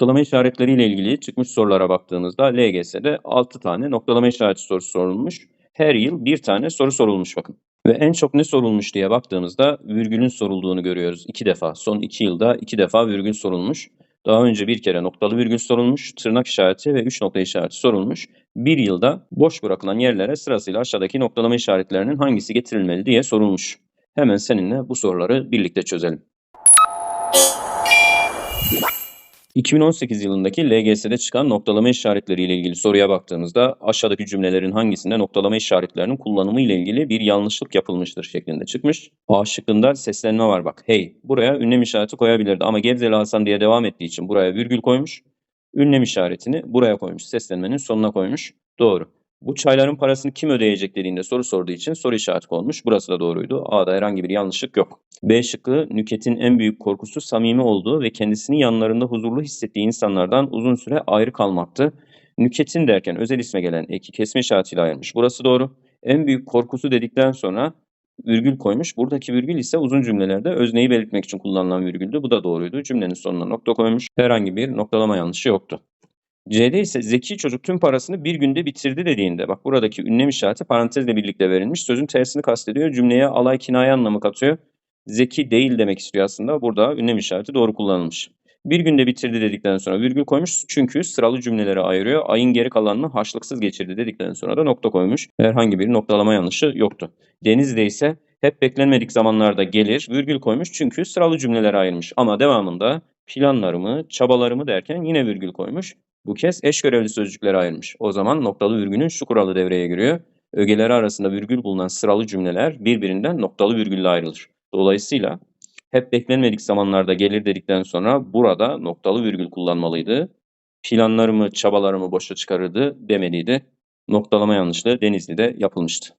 Noktalama işaretleriyle ilgili çıkmış sorulara baktığımızda LGS'de 6 tane noktalama işareti sorusu sorulmuş. Her yıl bir tane soru sorulmuş bakın. Ve en çok ne sorulmuş diye baktığımızda virgülün sorulduğunu görüyoruz. İki defa. Son iki yılda iki defa virgül sorulmuş. Daha önce bir kere noktalı virgül sorulmuş, tırnak işareti ve üç nokta işareti sorulmuş. Bir yılda boş bırakılan yerlere sırasıyla aşağıdaki noktalama işaretlerinin hangisi getirilmeli diye sorulmuş. Hemen seninle bu soruları birlikte çözelim. 2018 yılındaki LGS'de çıkan noktalama işaretleri ile ilgili soruya baktığımızda aşağıdaki cümlelerin hangisinde noktalama işaretlerinin kullanımı ile ilgili bir yanlışlık yapılmıştır şeklinde çıkmış. A şıkkında seslenme var bak. Hey buraya ünlem işareti koyabilirdi ama Gebzeli Hasan diye devam ettiği için buraya virgül koymuş. Ünlem işaretini buraya koymuş. Seslenmenin sonuna koymuş. Doğru. Bu çayların parasını kim ödeyecek dediğinde soru sorduğu için soru işareti konmuş. Burası da doğruydu. A'da herhangi bir yanlışlık yok. B şıkkı Nüket'in en büyük korkusu samimi olduğu ve kendisini yanlarında huzurlu hissettiği insanlardan uzun süre ayrı kalmaktı. Nüket'in derken özel isme gelen eki kesme işaretiyle ayırmış. Burası doğru. En büyük korkusu dedikten sonra virgül koymuş. Buradaki virgül ise uzun cümlelerde özneyi belirtmek için kullanılan virgüldü. Bu da doğruydu. Cümlenin sonuna nokta koymuş. Herhangi bir noktalama yanlışı yoktu. C'de ise zeki çocuk tüm parasını bir günde bitirdi dediğinde bak buradaki ünlem işareti parantezle birlikte verilmiş. Sözün tersini kastediyor. Cümleye alay kinaye anlamı katıyor. Zeki değil demek istiyor aslında. Burada ünlem işareti doğru kullanılmış. Bir günde bitirdi dedikten sonra virgül koymuş. Çünkü sıralı cümlelere ayırıyor. Ayın geri kalanını haşlıksız geçirdi dedikten sonra da nokta koymuş. Herhangi bir noktalama yanlışı yoktu. Deniz'de ise hep beklenmedik zamanlarda gelir virgül koymuş. Çünkü sıralı cümlelere ayırmış. Ama devamında planlarımı, çabalarımı derken yine virgül koymuş. Bu kez eş görevli sözcüklere ayırmış. O zaman noktalı virgülün şu kuralı devreye giriyor. Ögeleri arasında virgül bulunan sıralı cümleler birbirinden noktalı virgülle ayrılır. Dolayısıyla hep beklenmedik zamanlarda gelir dedikten sonra burada noktalı virgül kullanmalıydı. Planlarımı, çabalarımı boşa çıkarırdı demeliydi. Noktalama yanlışlığı Denizli'de yapılmıştı.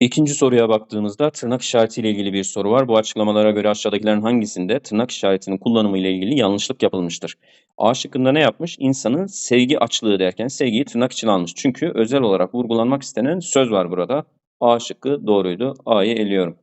İkinci soruya baktığımızda tırnak işaretiyle ilgili bir soru var. Bu açıklamalara göre aşağıdakilerin hangisinde tırnak işaretinin kullanımı ile ilgili yanlışlık yapılmıştır? A şıkkında ne yapmış? İnsanın sevgi açlığı derken sevgiyi tırnak içine almış. Çünkü özel olarak vurgulanmak istenen söz var burada. A şıkkı doğruydu. A'yı eliyorum.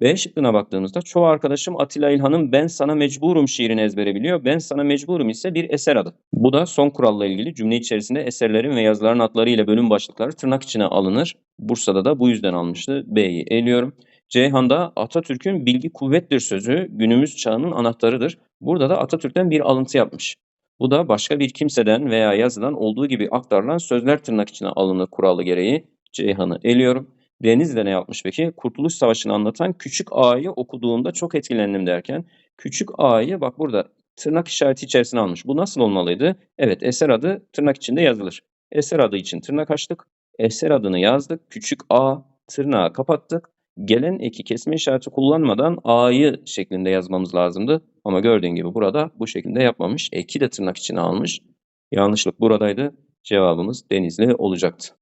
B şıkkına baktığımızda çoğu arkadaşım Atilla İlhan'ın Ben Sana Mecburum şiirini ezbere biliyor. Ben Sana Mecburum ise bir eser adı. Bu da son kuralla ilgili cümle içerisinde eserlerin ve yazıların adları ile bölüm başlıkları tırnak içine alınır. Bursa'da da bu yüzden almıştı. B'yi eliyorum. Ceyhan'da Atatürk'ün bilgi kuvvettir sözü günümüz çağının anahtarıdır. Burada da Atatürk'ten bir alıntı yapmış. Bu da başka bir kimseden veya yazıdan olduğu gibi aktarılan sözler tırnak içine alınır kuralı gereği. Ceyhan'ı eliyorum. Deniz de ne yapmış peki? Kurtuluş Savaşı'nı anlatan Küçük A'yı okuduğumda çok etkilendim derken Küçük A'yı bak burada tırnak işareti içerisine almış. Bu nasıl olmalıydı? Evet eser adı tırnak içinde yazılır. Eser adı için tırnak açtık. Eser adını yazdık. Küçük A tırnağı kapattık. Gelen eki kesme işareti kullanmadan A'yı şeklinde yazmamız lazımdı. Ama gördüğün gibi burada bu şekilde yapmamış. Eki de tırnak içine almış. Yanlışlık buradaydı. Cevabımız Denizli olacaktı.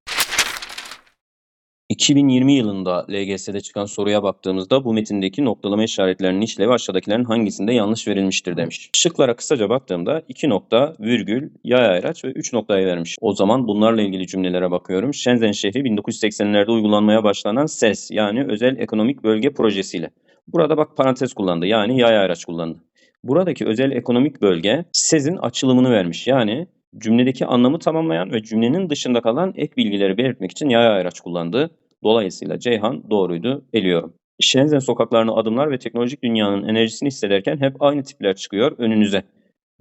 2020 yılında LGS'de çıkan soruya baktığımızda bu metindeki noktalama işaretlerinin işlevi aşağıdakilerin hangisinde yanlış verilmiştir demiş. Şıklara kısaca baktığımda 2 nokta, virgül, yay ayraç ve 3 noktayı vermiş. O zaman bunlarla ilgili cümlelere bakıyorum. Shenzhen şehri 1980'lerde uygulanmaya başlanan SES yani Özel Ekonomik Bölge Projesiyle. Burada bak parantez kullandı yani yay ayraç kullandı. Buradaki özel ekonomik bölge SEZ'in açılımını vermiş. Yani cümledeki anlamı tamamlayan ve cümlenin dışında kalan ek bilgileri belirtmek için yay ayraç kullandı. Dolayısıyla Ceyhan doğruydu, eliyorum. Shenzhen sokaklarını adımlar ve teknolojik dünyanın enerjisini hissederken hep aynı tipler çıkıyor önünüze.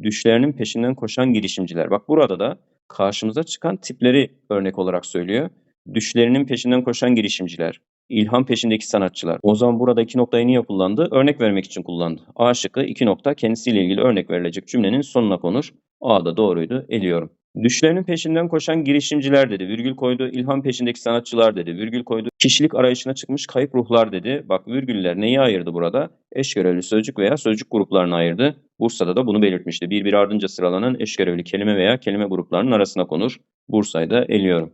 Düşlerinin peşinden koşan girişimciler. Bak burada da karşımıza çıkan tipleri örnek olarak söylüyor. Düşlerinin peşinden koşan girişimciler, ilham peşindeki sanatçılar. O zaman burada iki noktayı niye kullandı? Örnek vermek için kullandı. A şıkkı iki nokta kendisiyle ilgili örnek verilecek cümlenin sonuna konur. A da doğruydu, eliyorum. Düşlerinin peşinden koşan girişimciler dedi. Virgül koydu. İlham peşindeki sanatçılar dedi. Virgül koydu. Kişilik arayışına çıkmış kayıp ruhlar dedi. Bak virgüller neyi ayırdı burada? Eş görevli sözcük veya sözcük gruplarını ayırdı. Bursa'da da bunu belirtmişti. Bir bir ardınca sıralanan eş görevli kelime veya kelime gruplarının arasına konur. Bursa'yı da eliyorum.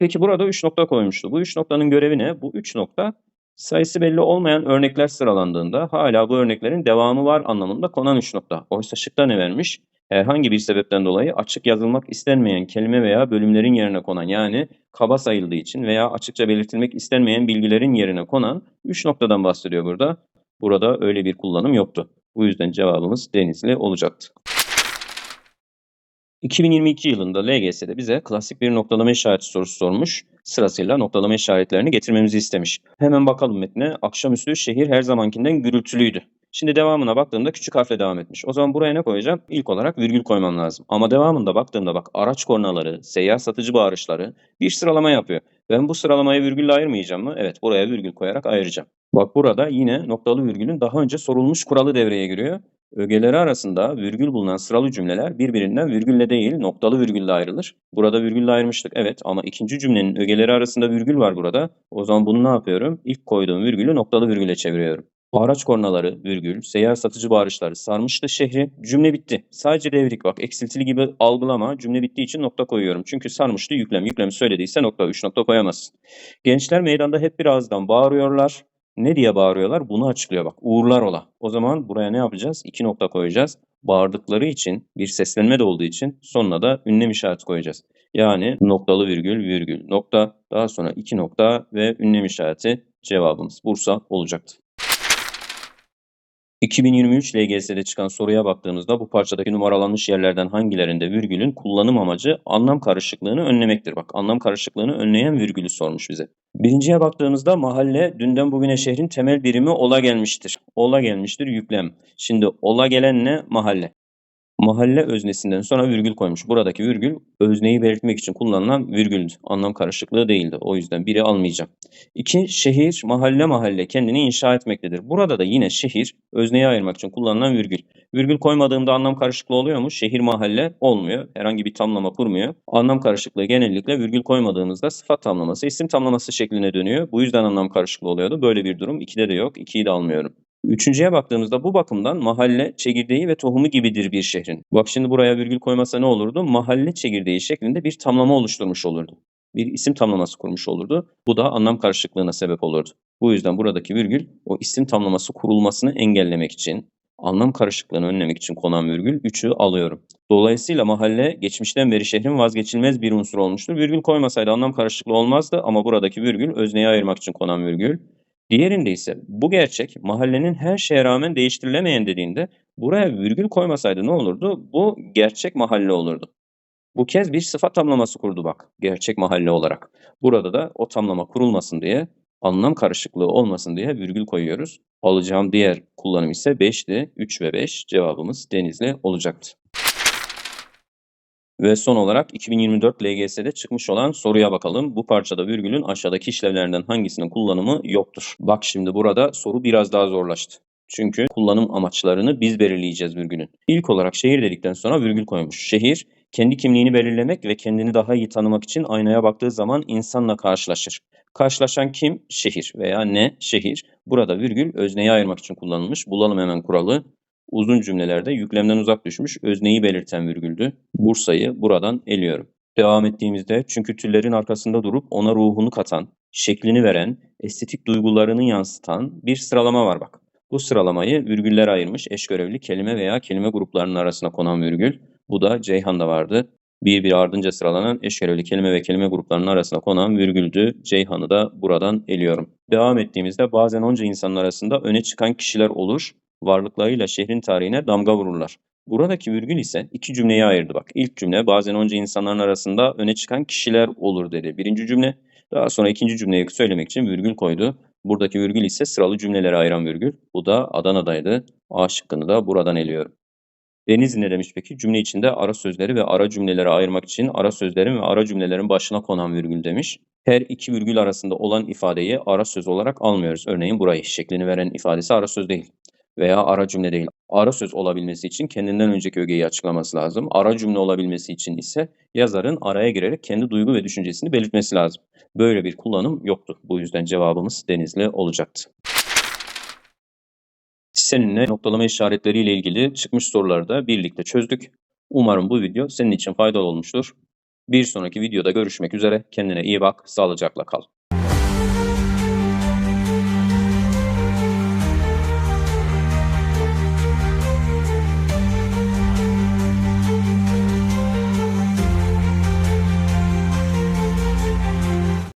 Peki burada 3 nokta koymuştu. Bu 3 noktanın görevi ne? Bu 3 nokta sayısı belli olmayan örnekler sıralandığında hala bu örneklerin devamı var anlamında konan 3 nokta. Oysa şıkta ne vermiş? herhangi bir sebepten dolayı açık yazılmak istenmeyen kelime veya bölümlerin yerine konan yani kaba sayıldığı için veya açıkça belirtilmek istenmeyen bilgilerin yerine konan 3 noktadan bahsediyor burada. Burada öyle bir kullanım yoktu. Bu yüzden cevabımız Denizli olacaktı. 2022 yılında LGS'de bize klasik bir noktalama işareti sorusu sormuş. Sırasıyla noktalama işaretlerini getirmemizi istemiş. Hemen bakalım metne. Akşamüstü şehir her zamankinden gürültülüydü. Şimdi devamına baktığımda küçük harfle devam etmiş. O zaman buraya ne koyacağım? İlk olarak virgül koymam lazım. Ama devamında baktığımda bak araç kornaları, seyyar satıcı bağırışları bir sıralama yapıyor. Ben bu sıralamayı virgülle ayırmayacağım mı? Evet buraya virgül koyarak ayıracağım. Bak burada yine noktalı virgülün daha önce sorulmuş kuralı devreye giriyor. Ögeleri arasında virgül bulunan sıralı cümleler birbirinden virgülle değil noktalı virgülle ayrılır. Burada virgülle ayırmıştık evet ama ikinci cümlenin ögeleri arasında virgül var burada. O zaman bunu ne yapıyorum? İlk koyduğum virgülü noktalı virgüle çeviriyorum. Araç kornaları, virgül, seyyar satıcı bağırışları sarmıştı şehri. Cümle bitti. Sadece devrik bak eksiltili gibi algılama. Cümle bittiği için nokta koyuyorum. Çünkü sarmıştı yüklem. Yüklemi söylediyse nokta 3 nokta koyamazsın. Gençler meydanda hep bir ağızdan bağırıyorlar. Ne diye bağırıyorlar? Bunu açıklıyor bak. Uğurlar ola. O zaman buraya ne yapacağız? İki nokta koyacağız. Bağırdıkları için bir seslenme de olduğu için sonuna da ünlem işareti koyacağız. Yani noktalı virgül virgül nokta daha sonra iki nokta ve ünlem işareti cevabımız Bursa olacaktı. 2023 LGS'de çıkan soruya baktığımızda bu parçadaki numaralanmış yerlerden hangilerinde virgülün kullanım amacı anlam karışıklığını önlemektir. Bak anlam karışıklığını önleyen virgülü sormuş bize. Birinciye baktığımızda mahalle dünden bugüne şehrin temel birimi ola gelmiştir. Ola gelmiştir yüklem. Şimdi ola gelen ne? Mahalle. Mahalle öznesinden sonra virgül koymuş. Buradaki virgül özneyi belirtmek için kullanılan virgüldü. Anlam karışıklığı değildi. O yüzden biri almayacağım. İki, şehir mahalle mahalle kendini inşa etmektedir. Burada da yine şehir özneyi ayırmak için kullanılan virgül. Virgül koymadığımda anlam karışıklığı oluyor mu? Şehir mahalle olmuyor. Herhangi bir tamlama kurmuyor. Anlam karışıklığı genellikle virgül koymadığımızda sıfat tamlaması, isim tamlaması şekline dönüyor. Bu yüzden anlam karışıklığı oluyordu. Böyle bir durum 2'de de yok. 2'yi de almıyorum. Üçüncüye baktığımızda bu bakımdan mahalle, çekirdeği ve tohumu gibidir bir şehrin. Bak şimdi buraya virgül koymasa ne olurdu? Mahalle çekirdeği şeklinde bir tamlama oluşturmuş olurdu. Bir isim tamlaması kurmuş olurdu. Bu da anlam karışıklığına sebep olurdu. Bu yüzden buradaki virgül o isim tamlaması kurulmasını engellemek için, anlam karışıklığını önlemek için konan virgül 3'ü alıyorum. Dolayısıyla mahalle geçmişten beri şehrin vazgeçilmez bir unsur olmuştur. Virgül koymasaydı anlam karışıklığı olmazdı ama buradaki virgül özneyi ayırmak için konan virgül. Diğerinde ise bu gerçek mahallenin her şeye rağmen değiştirilemeyen dediğinde buraya virgül koymasaydı ne olurdu? Bu gerçek mahalle olurdu. Bu kez bir sıfat tamlaması kurdu bak gerçek mahalle olarak. Burada da o tamlama kurulmasın diye anlam karışıklığı olmasın diye virgül koyuyoruz. Alacağım diğer kullanım ise 5'ti. 3 ve 5 cevabımız Denizli olacaktı. Ve son olarak 2024 LGS'de çıkmış olan soruya bakalım. Bu parçada virgülün aşağıdaki işlevlerinden hangisinin kullanımı yoktur? Bak şimdi burada soru biraz daha zorlaştı. Çünkü kullanım amaçlarını biz belirleyeceğiz virgülün. İlk olarak şehir dedikten sonra virgül koymuş. Şehir kendi kimliğini belirlemek ve kendini daha iyi tanımak için aynaya baktığı zaman insanla karşılaşır. Karşılaşan kim? Şehir veya ne? Şehir. Burada virgül özneyi ayırmak için kullanılmış. Bulalım hemen kuralı. Uzun cümlelerde yüklemden uzak düşmüş özneyi belirten virgüldü. Bursa'yı buradan eliyorum. Devam ettiğimizde çünkü türlerin arkasında durup ona ruhunu katan, şeklini veren, estetik duygularını yansıtan bir sıralama var bak. Bu sıralamayı virgüller ayırmış eş görevli kelime veya kelime gruplarının arasına konan virgül. Bu da Ceyhan'da vardı. Bir bir ardınca sıralanan eş görevli kelime ve kelime gruplarının arasına konan virgüldü. Ceyhan'ı da buradan eliyorum. Devam ettiğimizde bazen onca insanın arasında öne çıkan kişiler olur varlıklarıyla şehrin tarihine damga vururlar. Buradaki virgül ise iki cümleyi ayırdı bak. İlk cümle bazen onca insanların arasında öne çıkan kişiler olur dedi. Birinci cümle. Daha sonra ikinci cümleyi söylemek için virgül koydu. Buradaki virgül ise sıralı cümleleri ayıran virgül. Bu da Adana'daydı. A şıkkını da buradan eliyorum. Denizli ne demiş peki? Cümle içinde ara sözleri ve ara cümleleri ayırmak için ara sözlerin ve ara cümlelerin başına konan virgül demiş. Her iki virgül arasında olan ifadeyi ara söz olarak almıyoruz. Örneğin burayı şeklini veren ifadesi ara söz değil veya ara cümle değil. Ara söz olabilmesi için kendinden önceki ögeyi açıklaması lazım. Ara cümle olabilmesi için ise yazarın araya girerek kendi duygu ve düşüncesini belirtmesi lazım. Böyle bir kullanım yoktu. Bu yüzden cevabımız Denizli olacaktı. Seninle noktalama işaretleriyle ilgili çıkmış soruları da birlikte çözdük. Umarım bu video senin için faydalı olmuştur. Bir sonraki videoda görüşmek üzere. Kendine iyi bak, sağlıcakla kal.